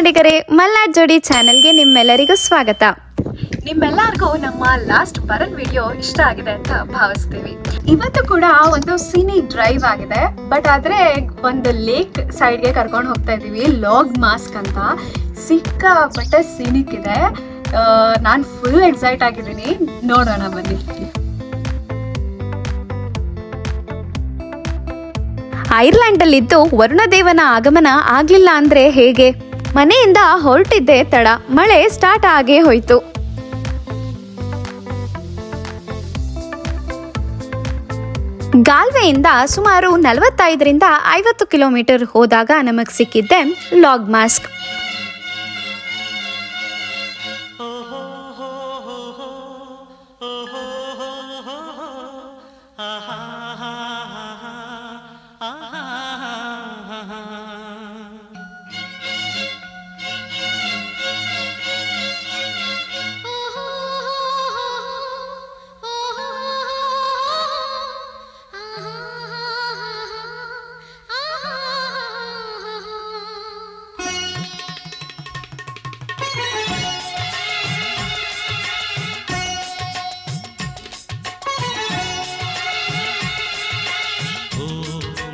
ಕನ್ನಡಿಗರೇ ಮಲ್ನಾಡ್ ಜೋಡಿ ಚಾನೆಲ್ಗೆ ನಿಮ್ಮೆಲ್ಲರಿಗೂ ಸ್ವಾಗತ. ನಿಮ್ಮೆಲ್ಲರಿಗೂ ನಮ್ಮ ಲಾಸ್ಟ್ ಬರನ್ ವಿಡಿಯೋ ಇಷ್ಟ ಆಗಿದೆ ಅಂತ ಭಾವಿಸ್ತೀವಿ. ಇವತ್ತು ಕೂಡ ಒಂದು ಸಿನಿ ಡ್ರೈವ್ ಆಗಿದೆ. ಬಟ್ ಆದ್ರೆ ಒಂದು ಲೇಕ್ ಸೈಡ್ಗೆ ಕರ್ಕೊಂಡು ಹೋಗ್ತಾ ಇದೀವಿ ಲಾಗ್ ಮಾಸ್ಕ್ ಅಂತ. ಸಿಕ್ಕಾಪಟ್ಟೆ ಸಿನಿಕ್ ಇದೆ. ನಾನು ಫುಲ್ ಎಕ್ಸೈಟ್ ಆಗಿದ್ದೀನಿ. ನೋಡೋಣ ಬನ್ನಿ. ಐರ್ಲೆಂಡಲ್ಲಿದ್ದು ವರುಣದೇವನ ಆಗಮನ ಆಗ್ಲಿಲ್ಲ ಅಂದ್ರೆ ಹೇಗೆ? ಮನೆಯಿಂದ ಹೊರಟಿದ್ದೆ ತಡ. ಮಳೆ ಸ್ಟಾರ್ಟ್ ಆಗೇ ಹೋಯ್ತು. ಗಾಲ್ವೆಯಿಂದ ಸುಮಾರು ನಲವತ್ತೈದರಿಂದ ಐವತ್ತು ಕಿಲೋಮೀಟರ್ ಹೋದಾಗ ನಮಗೆ ಸಿಕ್ಕಿದ್ದೆ ಲಾಗ್ ಮಾಸ್ಕ್.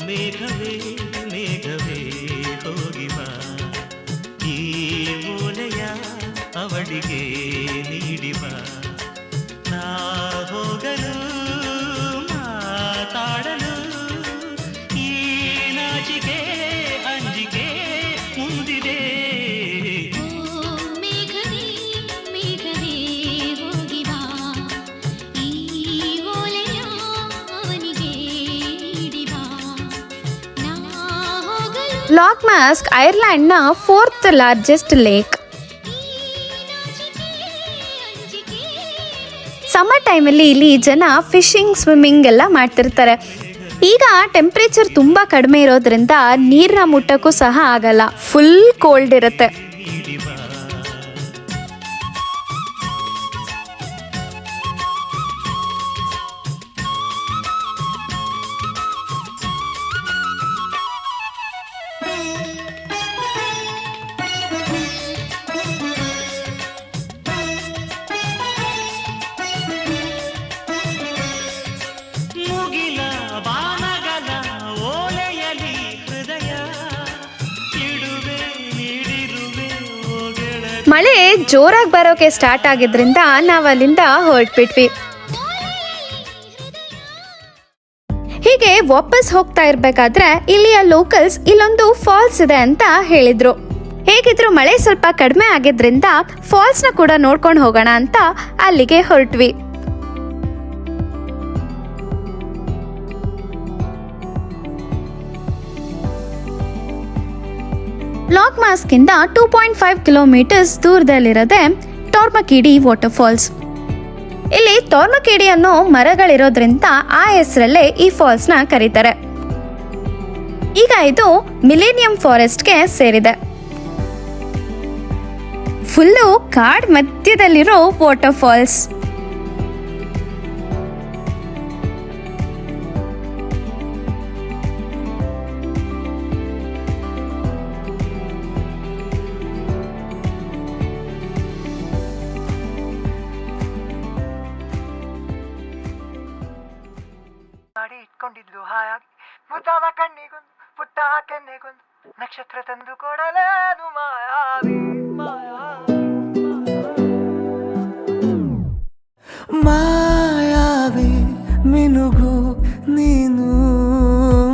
ಮೇಘವೇ ಮೇಘವೇ ಹೋಗಿ ಬಾ ಈ ಮೂಲೆಯ ಅವಳಿಗೆ ನೀಡಿ ಬಾ ನಾ ಹೋಗಲು ಲಾಗ್ ಮಾಸ್ಕ್ ಐರ್ಲೆಂಡ್ನ ಫೋರ್ತ್ ಲಾರ್ಜೆಸ್ಟ್ ಲೇಕ್ ಸಮ್ಮರ್ ಟೈಮಲ್ಲಿ ಇಲ್ಲಿ ಜನ ಫಿಶಿಂಗ್ ಸ್ವಿಮ್ಮಿಂಗ್ ಎಲ್ಲ ಮಾಡ್ತಿರ್ತಾರೆ. ಈಗ ಟೆಂಪ್ರೇಚರ್ ತುಂಬ ಕಡಿಮೆ ಇರೋದ್ರಿಂದ ನೀರನ್ನ ಮುಟ್ಟಕ್ಕೂ ಸಹ ಆಗಲ್ಲ. ಫುಲ್ ಕೋಲ್ಡ್ ಇರುತ್ತೆ. ಮಳೆ ಜೋರಾಗಿ ಬರೋಕೆ ಸ್ಟಾರ್ಟ್ ಆಗಿದ್ರಿಂದ ನಾವು ಅಲ್ಲಿಂದ ಹೊರಟ್ಬಿಟ್ವಿ. ಹೀಗೆ ವಾಪಸ್ ಹೋಗ್ತಾ ಇರ್ಬೇಕಾದ್ರೆ ಇಲ್ಲಿಯ ಲೋಕಲ್ಸ್ ಇಲ್ಲೊಂದು ಫಾಲ್ಸ್ ಇದೆ ಅಂತ ಹೇಳಿದ್ರು. ಹೇಗಿದ್ರು ಮಳೆ ಸ್ವಲ್ಪ ಕಡಿಮೆ ಆಗಿದ್ರಿಂದ ನ ಕೂಡ ನೋಡ್ಕೊಂಡು ಹೋಗೋಣ ಅಂತ ಅಲ್ಲಿಗೆ ಹೊರಟ್ವಿ. ಲಾಕ್ ಮಾಸ್ಕ್ ಇಂದ two point five kilometres Tourmakeady ಟೋರ್ಮಕಿಡಿ water falls ಇಲ್ಲಿ ತೋರ್ಮಕಿಡಿ ಅನ್ನೋ ಮರಗಳಿರೋದ್ರಿಂದ ಆ ಹೆಸರಲ್ಲೇ ಈ ಫಾಲ್ಸ್ನ ಕರೀತಾರೆ. ಈಗ ಇದು ಮಿಲೇನಿಯಂ ಫಾರೆಸ್ಟ್ಗೆ ಸೇರಿದೆ. ಫುಲ್ಲು ಕಾಡ್ ಮಧ್ಯದಲ್ಲಿರೋ ವಾಟರ್ ಫಾಲ್ಸ್ ಮಾಡಿ ಇಟ್ಕೊಂಡಿದ್ಲು ಹಾಯಾಗಿ ಮುದ್ದಾದ ಕಣ್ಣಿಗೊಂದು, ಪುಟ್ಟ ಕೆನ್ನೆಗೊಂದು, ನಕ್ಷತ್ರ ತಂದು ಕೊಡಲೇನು ಮಾಯಾವಿ. ಮಾಯಾವಿ, ಮಿನುಗು ನೀನು,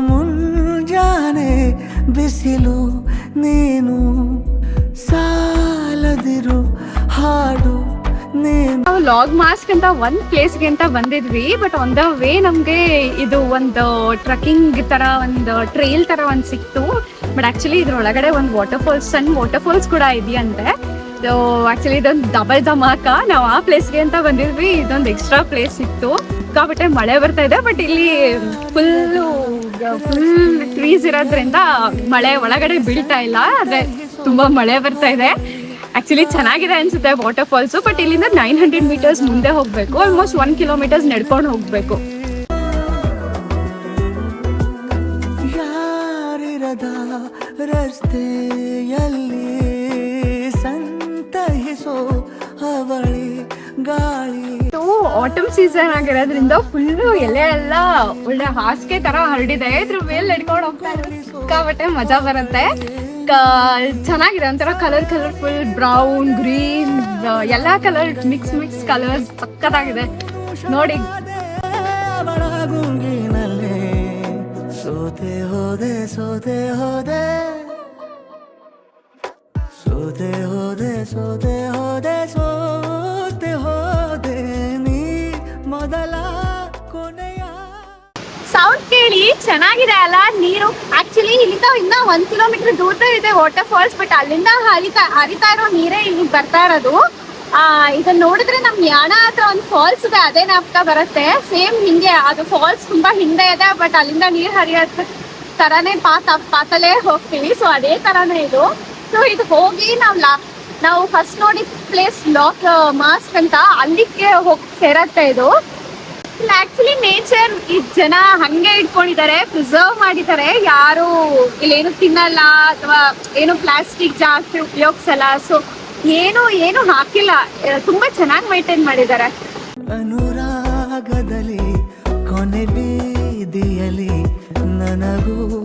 ಮುಂಜಾನೆ ಬಿಸಿಲು ನೀನು, ಸಾಲದಿರು ಹಾಡು ನಾವು ಲಾಗ್ ಮಾಸ್ಕ್ ಅಂತ ಒಂದ್ ಪ್ಲೇಸ್ಗೆ ಅಂತ ಬಂದಿದ್ವಿ ಬಟ್ ಆನ್ ದ ವೇ ನಮ್ಗೆ ಇದು ಒಂದು ಟ್ರಕ್ಕಿಂಗ್ ತರ, ಒಂದು ಟ್ರೈಲ್ ತರ ಒಂದ್ ಸಿಕ್ತು. ಬಟ್ ಆಕ್ಚುಲಿ ಇದ್ರ ಒಳಗಡೆ ಒಂದು ವಾಟರ್ ಫಾಲ್ಸ್ ಸಣ್ಣ ವಾಟರ್ ಫಾಲ್ಸ್ ಕೂಡ ಇದೆಯಂತೆ. ಆಕ್ಚುಲಿ ಇದೊಂದು ಡಬಲ್ ಧಮಾಕ. ನಾವು ಆ ಪ್ಲೇಸ್ಗೆ ಅಂತ ಬಂದಿದ್ವಿ, ಇದೊಂದು ಎಕ್ಸ್ಟ್ರಾ ಪ್ಲೇಸ್ ಸಿಕ್ತು. ಸಿಕ್ಕಾಪಟ್ಟೆ ಮಳೆ ಬರ್ತಾ ಇದೆ ಬಟ್ ಇಲ್ಲಿ ಫುಲ್ ಫುಲ್ ಟ್ರೀಸ್ ಇರೋದ್ರಿಂದ ಮಳೆ ಒಳಗಡೆ ಬೀಳ್ತಾ ಇಲ್ಲ. ಆದ್ರೆ ತುಂಬಾ ಮಳೆ ಬರ್ತಾ ಇದೆ. ಆಕ್ಚುಲಿ ಚೆನ್ನಾಗಿದೆ ಅನ್ಸುತ್ತೆ ವಾಟರ್ ಫಾಲ್ಸ್ ಬಟ್ ಇಲ್ಲಿಂದ ನೈನ್ ಹಂಡ್ರೆಡ್ ಮೀಟರ್ಸ್ ಮುಂದೆ ಹೋಗ್ಬೇಕು. ಆಲ್ಮೋಸ್ಟ್ ಒನ್ ಕಿಲೋಮೀಟರ್ಸ್ ನಡ್ಕೊಂಡು ಹೋಗ್ಬೇಕು. ರಸ್ತೆಯಲ್ಲಿ ಸಂತಹಿಸೋ ಅವಳಿ ಗಾಳಿ? ಆಟಮ್ ಸೀಸನ್ ಆಗಿರೋದ್ರಿಂದ ಫುಲ್ಲು ಎಲೆ ಎಲ್ಲ ಒಳ್ಳೆ ಹಾಸಿಗೆ ತರ ಹರಡಿದೆ. ಇದ್ರ ಮೇಲೆ ನಡ್ಕೊಂಡು ಹೋಗ್ತಾ ಇದ್ರೆ ಸಿಕ್ಕಾಬಟ್ಟೆ ಮಜಾ ಬರುತ್ತೆ. ಚೆನ್ನಾಗಿದೆ ಒಂಥರ ಕಲರ್ ಕಲರ್ಫುಲ್ ಬ್ರೌನ್ ಗ್ರೀನ್ ಎಲ್ಲ ಕಲರ್ ಮಿಕ್ಸ್ ಮಿಕ್ಸ್ ಕಲರ್ಸ್ ಸಕ್ಕತ್ತಾಗಿದೆ ನೋಡಿ. ಸೋತೆ ಹೋದೆ ಸೋತೆ ಹೋದೆ. ಸೋತೆ ಹೋದೆ ಸೋತೆ ಹೋದೆ ಸೌಂಡ್ ಕೇಳಿ ಚೆನ್ನಾಗಿದೆ ಅಲ್ಲ? ನೀರು ಆಕ್ಚುಲಿ ಇಲ್ಲಿಂದ ಇನ್ನ ಒಂದ್ ಕಿಲೋಮೀಟರ್ ದೂರ ಇದೆ ವಾಟರ್ ಫಾಲ್ಸ್ ಬಟ್ ಅಲ್ಲಿಂದ ಹರಿತಾ ಹರಿತಾ ಇರೋ ನೀರೇ ಇಲ್ಲಿ ಬರ್ತಾ ಇರೋದು. ಆ ಇದನ್ನ ನೋಡಿದ್ರೆ ನಮ್ ಯಾಣ ಹತ್ರ ಒಂದು ಫಾಲ್ಸ್ ಇದೆ, ಅದೇ ನಾಪ್ಕ ಬರುತ್ತೆ. ಸೇಮ್ ಹಿಂಗೆ, ಅದು ಫಾಲ್ಸ್ ತುಂಬಾ ಹಿಂದೆ ಇದೆ ಬಟ್ ಅಲ್ಲಿಂದ ನೀರ್ ಹರಿಯೋದ್ ತರಾನೇ ಪಾತ, ಪಾತಲೇ ಹೋಗ್ತೀವಿ. ಸೊ ಅದೇ ತರಾನೇ ಇದು. ಸೊ ಇದು ಹೋಗಿ ನಾವು ಲಾ, ನಾವು ಫಸ್ಟ್ ನೋಡಿ ಪ್ಲೇಸ್ ಲಾಕ್ ಮಾಸ್ಕ್ ಅಂತ ಅಲ್ಲಿಗೆ ಹೋಗಿ ಸೇರತ್ತೆ ಇದು. ಆಕ್ಚುಲಿ ನೇಚರ್ ಈ ಜನ ಹಂಗೆ ಇಟ್ಕೊಂಡಿದ್ದಾರೆ ಪ್ರಿಸರ್ವ್ ಮಾಡಿದ್ದಾರೆ. ಯಾರು ಇಲ್ಲೇನು ತಿನ್ನಲ್ಲ ಅಥವಾ ಏನು ಪ್ಲಾಸ್ಟಿಕ್ ಜಾಸ್ತಿ ಉಪಯೋಗಿಸಲ್ಲ. ಸೊ ಏನು ಏನು ಹಾಕಿಲ್ಲ. ತುಂಬಾ ಚೆನ್ನಾಗಿ ಮೈಂಟೈನ್ ಮಾಡಿದ್ದಾರೆ. ಅನುರಾಗದಲ್ಲಿ, ಕೊನೆ ಬೀದಿಯಲ್ಲಿ ನನಗೂ ನಿನಗೂ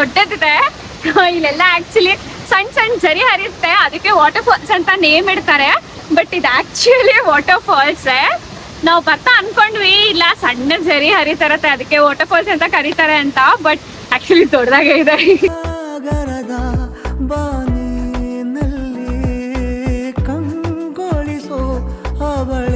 ದೊಡ್ಡದಿದೆ. ಇಲ್ಲೆಲ್ಲ ಆಕ್ಚುಲಿ ಸಣ್ಣ ಸಣ್ಣ ಜರಿ ಹರಿಯುತ್ತೆ. ಅದಕ್ಕೆ ವಾಟರ್ ಫಾಲ್ಸ್ ಅಂತ ನೇಮ್ ಇಡ್ತಾರೆ. ಬಟ್ ಇದು ಆಕ್ಚುಲಿ ವಾಟರ್ ಫಾಲ್ಸ್ ನಾವು ಬರ್ತಾ ಅನ್ಕೊಂಡ್ವಿ, ಇಲ್ಲ ಸಣ್ಣ ಜರಿ ಹರಿತಾರತ್ತೆ, ಅದಕ್ಕೆ ವಾಟರ್ ಫಾಲ್ಸ್ ಅಂತ ಕರೀತಾರೆ ಅಂತ. ಬಟ್ ಆಕ್ಚುಲಿ ದೊಡ್ಡದಾಗೆ ಇದೆ. ಬಾನಿನಲ್ಲಿ ಕಂಗೊಳಿಸೋ ಅವಳೇ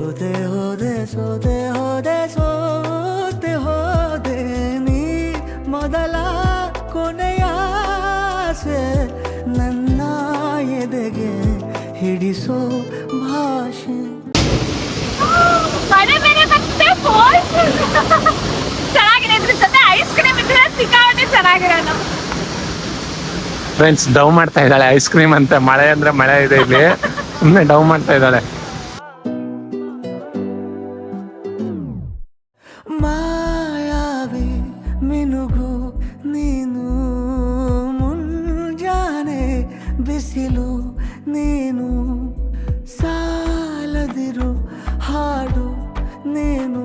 ಸೋತೆ ಹೋದೆ ಸೋತೆ ಹೋದೆ ಸೋತೆ ಹೋದೆ ನೀ ಮೊದಲ ಕೊನೆಯ ಆಸೆ ನನ್ನ ಎದೆಗೆ ಹಿಡಿಸೋ ಭಾಷೆ. ಮನೆ ಮೇಲೆ ಮತ್ತೆ ಫಾಲ್ಸ್ ಚೆನ್ನಾಗಿದೆ ಇದ್ರ ಜೊತೆ ಐಸ್ ಕ್ರೀಮ್ ಇದ್ರೆ ಸಿಕ್ಕಾಪಟ್ಟೆ ಚೆನ್ನಾಗಿರೋದು ಫ್ರೆಂಡ್ಸ್ ಡವ್ ಮಾಡ್ತಾ ಇದ್ದಾಳೆ ಐಸ್ ಕ್ರೀಮ್ ಅಂತ. ಮಳೆ ಅಂದ್ರೆ ಮಳೆ ಇದೆ ಇಲ್ಲಿ. ಸುಮ್ಮನೆ ಡವ್ ಮಾಡ್ತಾ ಇದ್ದಾಳೆ. ನೀನು ಮುಂಜಾನೆ ಬಿಸಿಲು ನೀನು ಸಾಲದಿರು ಹಾಡು ನೀನು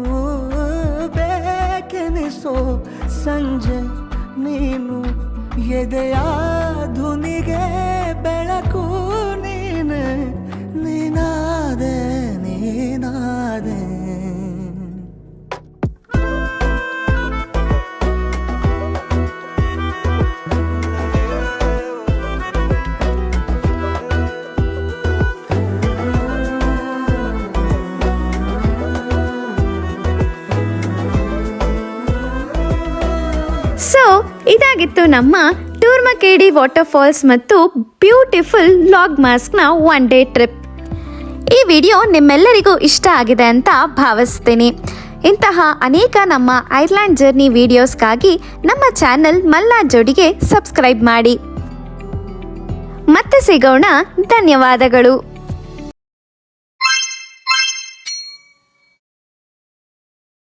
ಬೇಕೆನಿಸೋ ಸಂಜೆ ನೀನು ಎದೆಯ ಇದಾಗಿತ್ತು ನಮ್ಮ ಟೂರ್ಮಕೇಡಿ ವಾಟರ್ ಫಾಲ್ಸ್ ಮತ್ತು ಬ್ಯೂಟಿಫುಲ್ ಲಾಗ್ ಮಾಸ್ಕ್ನ ಒನ್ ಡೇ ಟ್ರಿಪ್ ಈ ವಿಡಿಯೋ ನಿಮ್ಮೆಲ್ಲರಿಗೂ ಇಷ್ಟ ಆಗಿದೆ ಅಂತ ಭಾವಿಸ್ತೀನಿ. ಇಂತಹ ಅನೇಕ ನಮ್ಮ ಐರ್ಲ್ಯಾಂಡ್ ಜರ್ನಿ ವಿಡಿಯೋಸ್ಗಾಗಿ ನಮ್ಮ ಚಾನೆಲ್ ಮಲ್ಲಾ ಜೋಡಿಗೆ ಸಬ್ಸ್ಕ್ರೈಬ್ ಮಾಡಿ. ಮತ್ತೆ ಸಿಗೋಣ. ಧನ್ಯವಾದಗಳು.